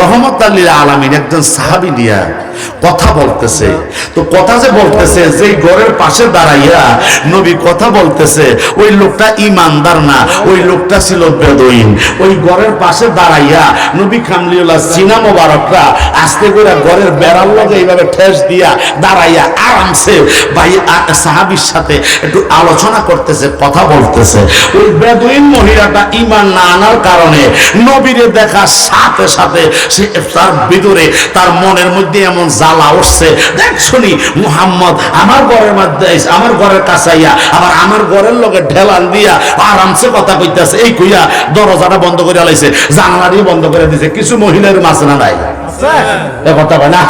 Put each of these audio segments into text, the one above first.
রহমত আল্লীর আলামিন একজন সাহাবি নিয়া কথা বলতেছে। তো কথা যে বলতেছে যে ঘরের পাশে দাঁড়াইয়া নবী কথা বলতেছে, ওই লোকটা ইমানদার না, ওই লোকটা ছিল বেদইন ওই ঘরের পাশে দাঁড়াইয়া নবী কামলিউল্লাহ সিনা মোবারকরা আস্তে করে ঘরের বেড়ার লগে এইভাবে ঠেস দিয়া দাঁড়াইয়া আরামসে ভাই সাহাবির সাথে একটু আলোচনা করতেছে, কথা বলতেছে। ওই বেদুইন মহিলাটা ইমান না আনার কারণে নবীরে দেখা সাথে সাথে সে তার ভিতরে তার মনের মধ্যে এমন জ্বালা উঠছে। দেখ শুনি মুহাম্মদ আমার ঘরের মধ্যে আমার ঘরের কাছে আইয়া আবার আমার ঘরের লগে ঢেলান দিয়া আরামসে কথা কইতাছে। এই কইয়া দরজাটা বন্ধ করে লাইছে জানালাটি বন্ধ করে দিছে। কিছু মহিলার মাঝে না নাই? কথা কয় না?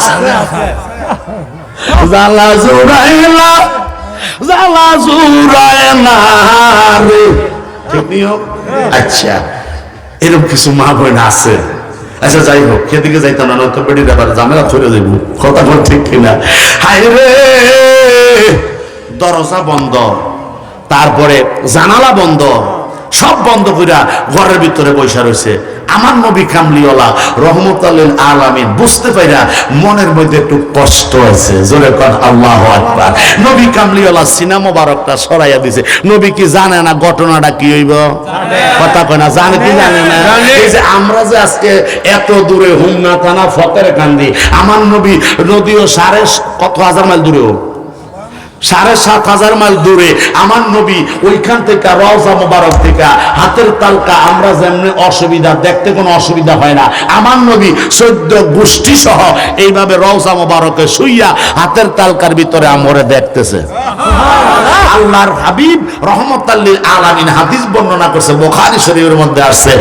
জ্বালা জুড়াইলা জ্বালা জুড়ায় না রে। নিও আচ্ছা এরকম কিছু মা বোন আছে? আচ্ছা যাই হোক সেদিকে যাইতাম না নয়তো পেটির ব্যাপারে ঝামেলা চলে যাইব। কথা বল ঠিক কিনা? হাই রে! দরজা বন্ধ, তারপরে জানালা বন্ধ। সব বন্ধ কইরা ঘরের ভিতরে বৈশা রয়েছে আমার নবী কামলিওয়ালা রহমত আলামিন বুঝতে পাইরা মনের মধ্যে একটু কষ্ট আছে জোরে কন আল্লাহ আকবার। নবী কামলিওয়ালা সিনা মোবারকটা সরাইয়া দিছে। নবী কি জানে না ঘটনাটা কি হইব? কথা কয় না জানে কি জানে না? এই যে আমরা যে আজকে এত দূরে হুমনা থানা ফতের কান্দি আমার নবী নদীও সাড়ে কত হাজার মাইল দূরে হোক। সাড়ে সাত হাজার মাইল দূরে আমার নবী ওইখান থেকে রওজা মোবারক থেকে হাতের তালকা আমরা যেমনি অসুবিধা, দেখতে কোনো অসুবিধা হয় না। আমার নবী চোদ্দ গোষ্ঠী সহ এইভাবে রওজা মোবারকে শুইয়া হাতের তালকার ভিতরে আমরে দেখতেছে। আল্লাহর হাবিব রহমত আলামিন হাদিস বর্ণনা করছে, বুখারী শরীফের মধ্যে আসছে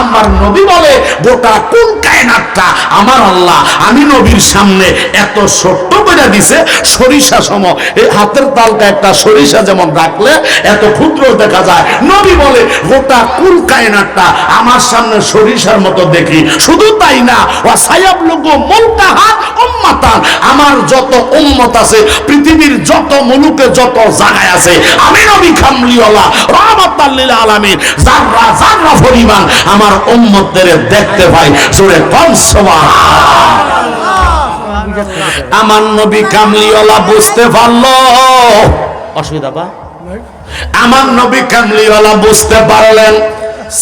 আমার বলে, গোটা আমার আল্লাহ, আমি নবীর সামনে এত ছোট্ট করে দিছে, সরিষা সম। এই হাতের তালকা একটা সরিষা যেমন রাখলে, এত ক্ষুদ্র দেখা যায়। নবী বলে, গোটা কুল কায়নাতটা আমার সামনে সরিষার মতো দেখি। শুধু তাই না, ওয়া সায়াব লোগো মুলকাহা উম্মাতান। আমার যত উম্মত আছে, পৃথিবীর যত মুলুকে যত জায়গায় আছে, আমি নবী খামলিওয়ালা, রহমাতাল লিল আলামিন জাররা জাররা পরিমাণ আমার উম্মতদের দেখতে পাই জোরে কম আমার নবী কামলিওয়ালা বুঝতে পারল। অসুবিধা পা আমার নবী কামলিওয়ালা বুঝতে পারলেন।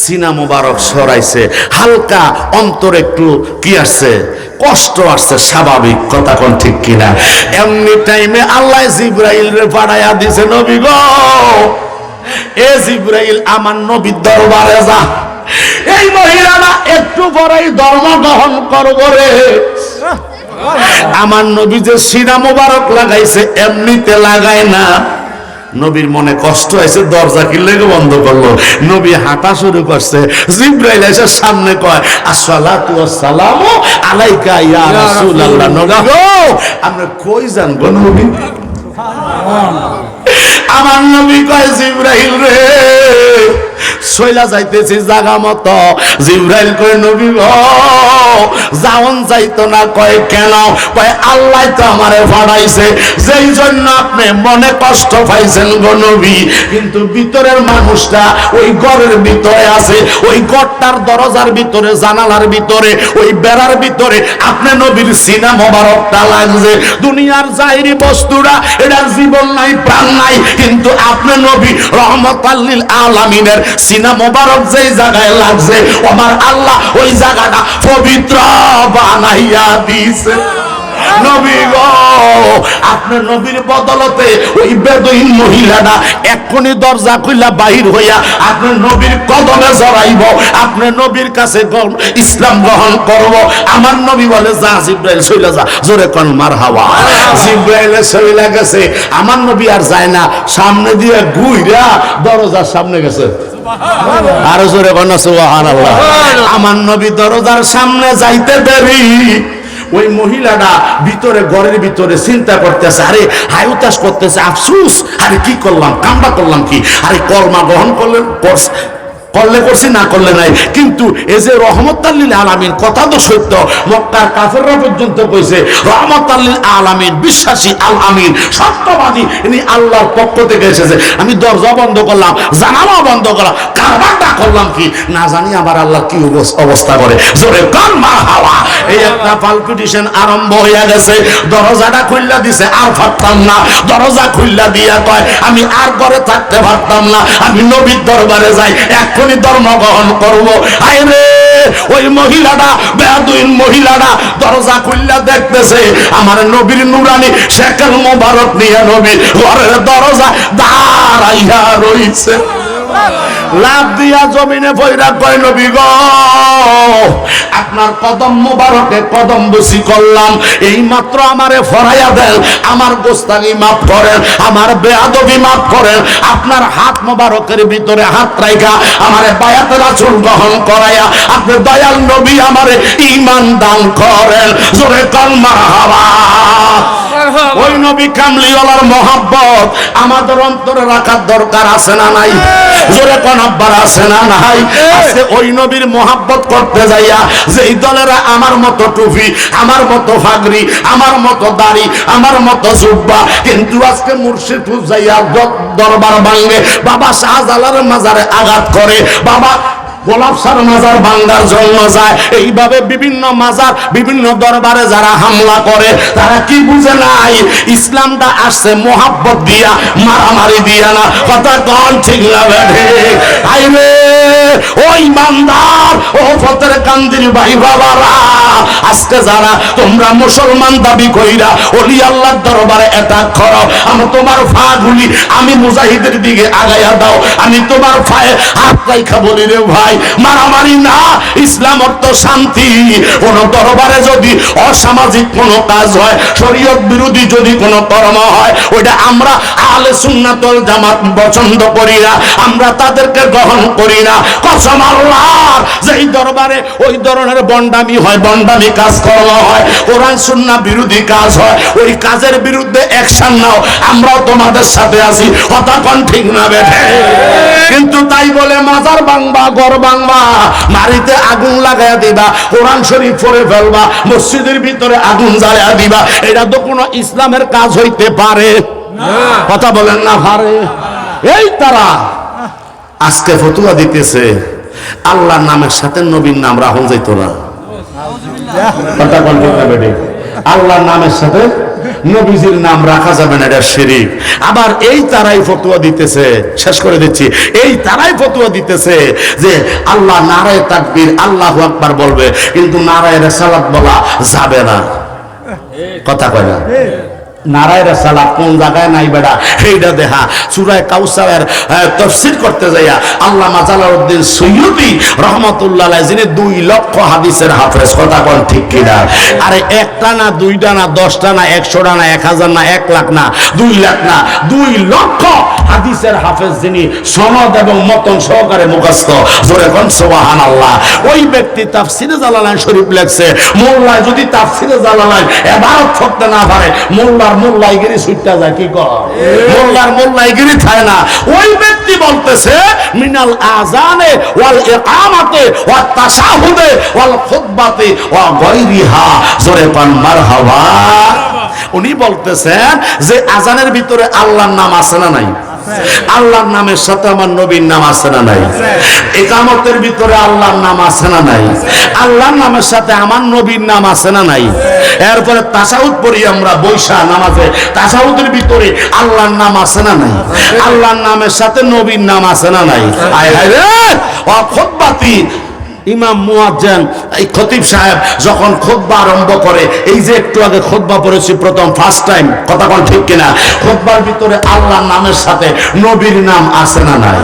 সিনা মুবারক সরাইছে। হালকা অন্তর একটু কি আসছে? কষ্ট আসছে, স্বাভাবিক। কথা কোন ঠিক কিনা? এমনি টাইমে আল্লাহ জিব্রাইল রে পাঠাইয়া দিছে, নবী গো, এ জিব্রাইল আমার নবীর দরবারে যা। এই মহিলারা একটু পরেই ধর্ম গ্রহণ করব রে। আমার নবী যে সিনা মোবারক লাগাইছে এমনিতে লাগায় না। নবীর মনে কষ্ট হয়েছে দরজা কি লেগে বন্ধ করল। নবী হাঁটা শুরু করছে জিব্রাইল এসে সামনে কয় আসসালাতু ওয়াসসালামু আলাইকা ইয়া রাসূলুল্লাহ। নবী আমরা কই যান গো নবী আমার নবী কয় জিব্রাইল রে। সইলা যাইতেছি জাগা মতো। জিব্রাইল কয়, নবী গো যাওন যাইতো না, কয়, কেন? কয়, আল্লাহ তো আমারে ফাড়াইছে, যেই জন্য আপনি মনে কষ্ট পাইছেন গো নবী। কিন্তু ভিতরের মানুষটা ওই ঘরের ভিতরে আছে, ওই ঘরটার দরজার ভিতরে, জানালার ভিতরে, ওই বেড়ার ভিতরে। আপনি নবীর সিনা মোবারকটা লাগছে। দুনিয়ার জাহিরি বস্তুরা এটার জীবন নাই, প্রাণ নাই। কিন্তু আপনি নবী রহমত আল্লিল আলামিনের সিনা মোবারক যেই জায়গায় লাগছে, আমার আল্লাহ ওই জায়গাটা পবিত্র বানাইয়া দিছে আপনার নবীর বদলতে ওই মহিলাটা এক্ষুনি দরজা খুইলা বাহির হইয়া আপনার নবীর কদমে জড়াইব, আপনার নবীর কাছে ইসলাম গ্রহণ করব। আমার নবী বলে, যা জিব্রাইল যা, জোরে কোন, মার হাওয়া। জিব্রাইলে সইলা গেছে, আমার নবী আর যায় না, সামনে দিয়ে ঘুইরা দরজার সামনে গেছে। আরও জোরে সুবহানাল্লাহ। আমার নবী দরজার সামনে যাইতে দেরি। ওই মহিলাটা ভিতরে ঘরের ভিতরে চিন্তা করতেছে আরে হায়ুতাস করতেছে আফসুস আরে কি করলাম কামটা করলাম কি? আরে কলমা গ্রহণ করলেন করলে করছি, না করলে নাই। কিন্তু এই যে রহমত আল্লিল আলামিন, কথা তো সত্য, মক্কার কাফেররা পর্যন্ত কইছে রহমত আল্লিল আলামিন, বিশ্বাসী আল আমিন, সত্যবাদী, ইনি আল্লাহর পক্ষ থেকে এসেছে। আমি দরজা বন্ধ করলাম, জানালা বন্ধ করলাম, কারবারটা করলাম কি? না জানি আমার আল্লাহ কি অবস্থা করে। জোরে কান মা হাওয়া। এই একটা পালপিটিশন আরম্ভ হইয়া গেছে। দরজাটা খুললা দিছে, আর পারতাম না। দরজা খুললা দিয়া কয়, আমি আর ঘরে থাকতে পারতাম না। আমি নবীর দরবারে যাই এক্ষুনি ধর্ম গ্রহণ করব। আই রে, ওই মহিলাটা বেদুইন মহিলাটা দরজা খুললা দেখতেছে আমার নবীর নুরানি শেখের মোবারক নিয়ে নবী ঘরের দরজা দাঁড়াইয়া রইছে। লাভ দিয়া জমিনে পয়রা কয়, নবী গো, আপনার কদম মুবারকে কদম বসি করলাম। এই মাত্র আমারে ফরাইয়া দেন, আমার গোস্তানি মাফ করেন, আমার বেয়াদবি মাফ করেন, আপনার হাত মোবারকের ভিতরে হাত রাইখা, আমারে বায়াতের আচুল গ্রহণ করাইয়া, আপনি দয়াল নবী আমারে ইমান দান করেন। জোরে হাওয়া ওই নবী কামলিওয়ালার মহাব্বত। আমাদের অন্তরে রাখার দরকার আছে না নাই? জোরে কোন আব্বার আছে না নাই? আজকে ওই নবীর মহাব্বত করতে যাইয়া যেই দলেরা আমার মতো টুপি আমার মতো ফাগরি আমার মতো দাড়ি আমার মতো জুব্বা কিন্তু আজকে মুর্শিদ যাইয়া দরবার ভাঙ্গে বাবা শাহজালালের মাজারে আঘাত করে। বাবা গোলাপ সার মাজার বাংলার জন্ম যায় এইভাবে বিভিন্ন মাজার, বিভিন্ন দরবারে যারা হামলা করে, তারা কি বুঝে নাই? ইসলামটা আসছে মোহাব্বত দিয়া, মারামারি দিয়া না। কথা কন ঠিক না বেঠে আইবে ওই মান্দার ও কান্দির ভাই বাবারা, আজকে যারা তোমরা মুসলমান দাবি কইরা ওলি আল্লাহর দরবারে অ্যাটাক করো, আমি তোমার ফা গুলি আমি মুজাহিদের দিকে আগাইয়া দাও, আমি তোমার ফায়ে হাত বলি রে ভাই, মারামারি না, ইসলাম অর্থ শান্তি। কোন দরবারে যদি অসামাজিক কোন কাজ হয়, শরীয়ত বিরোধী যদি কোন কর্ম হয়, ওইটা আমরা আলে সুন্নাতল জামাত পছন্দ করি না, আমরা তাদেরকে গ্রহণ করি না। কসম আল্লাহর। যেই দরবারে ওই ধরনের বন্ডামি হয়, বন্ডামি কাজ কর্ম হয়, কোরআন, সুন্না বিরোধী কাজ হয়, ওই কাজের বিরুদ্ধে অ্যাকশন নাও, আমরাও তোমাদের সাথে আছি, কথা কোন ঠিক না বেঠে? কিন্তু তাই বলে, মাজার বাংবা গড় বাংবা মারিতে আগুন লাগাইয়া দিবা, কোরআন শরীফ পড়ে ফেলবা, মসজিদের ভিতরে আগুন জ্বালাইয়া দিবা, এটা তো কোনো ইসলামের কাজ হইতে পারে। কথা বলেন না, পারে। এই তারা আজকে ফতুয়া দিতেছে। আল্লাহর নামের সাথে নবীর নাম রাহুল যাইতো না। আল্লাহর নামের সাথে নবীজির নাম রাখা যাবে না, এটা আবার এই তারাই ফতুয়া দিতেছে, শেষ করে দিচ্ছি, এই তারাই ফতুয়া দিতেছে যে আল্লাহ নারায় তাকবীর আল্লাহ আকবার বলবে, কিন্তু নারায় রেসালাত বলা যাবে না। কথা কয় না? নারায়ণ সালাত কোন জায়গায় নাই বেড়া? করতে যাইয়া আল্লাহ মাজালাউদ্দিন সৈয়দি রহমতুল্লাহ যিনি দুই লক্ষ হাদিসের হাফেজ, কথা কোন ঠিক কিনা? আরে একটা না, দুইটা না, দশটা না, একশোটা না, এক হাজার না, এক লাখ না, দুই লাখ না, দুই লক্ষ হাদিসের হাফেজ যিনি সনদ এবং মতন সহকারে মুখস্থ, জোরে কোন সুবহান আল্লাহ ওই ব্যক্তি তাফসিরে জালালাইন শরীফ লেখছে মোল্লা যদি তাফসিরে জালালাইন এবারত করতে না পারে, মোল্লার মোল্লাইগিরি ছুটতে যায়, কি কর মোল্লার মোল্লাইগিরি খায় না। ওই ব্যক্তি বলতেছে, মিনাল আজানে ওয়াল ইকামাতে ওয়াত তাশাহুদে ওয়াল খুতবাতে ওয়া গায়রিহা। জোরে পান মারহাবা। উনি বলতেছেন যে আজানের ভিতরে আল্লাহর নাম আছে না নাই? আল্লাহর নামের সাথে আমার নবীর নাম আছে না নাই? একামতের ভিতরে আল্লাহর নাম আছে না নাই? আল্লাহর নামের সাথে আমার নবীর নাম আছে না নাই? এরপরে তাসাউদ পড়ি আমরা বৈশা নামাজে। তাসাউদের ভিতরে আল্লাহর নাম আছে না নাই? আল্লাহর নামের সাথে নবীর নাম আছে না নাই? আয় হায় রে! ও খুতবাতি ইমাম মুয়াজ্জান এই খতিব সাহেব যখন খুতবা আরম্ভ করে এই যে একটু আগে খুতবা পড়েছি প্রথম ফার্স্ট টাইম কথা কোন ঠিক কিনা? খুতবার ভিতরে আল্লাহর নামের সাথে নবীর নাম আছে না নাই?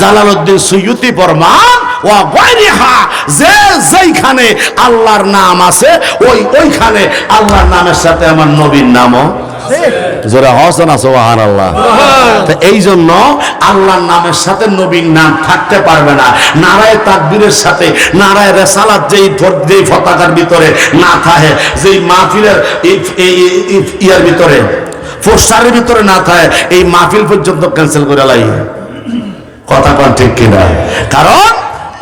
জালালউদ্দিন সুয়ুতি ফরমান ওয়া গায়রিহা যে যেইখানে আল্লাহর নাম আছে ওই ওইখানে আল্লাহর নামের সাথে আমার নবীর নামও জোরে হসন সোহান আল্লাহ এই জন্য আল্লাহর নামের সাথে নবীর নাম থাকতে পারবে না। নারায় তাকবীরের সাথে নারায় রেসালাত যেই যেই পতাকার ভিতরে না থাকে যেই মাহফিলের ইয়ার ভিতরে পোস্টারের ভিতরে না থাকে এই মাহফিল পর্যন্ত ক্যান্সেল করে লাই কথা কন ঠিক কিনা? কারণ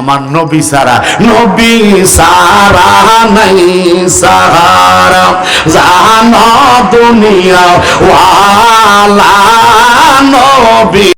আমার নবী সারা নবী সারা নাই সাহারা। জানো দুনিয়া ওয়ালা নবী।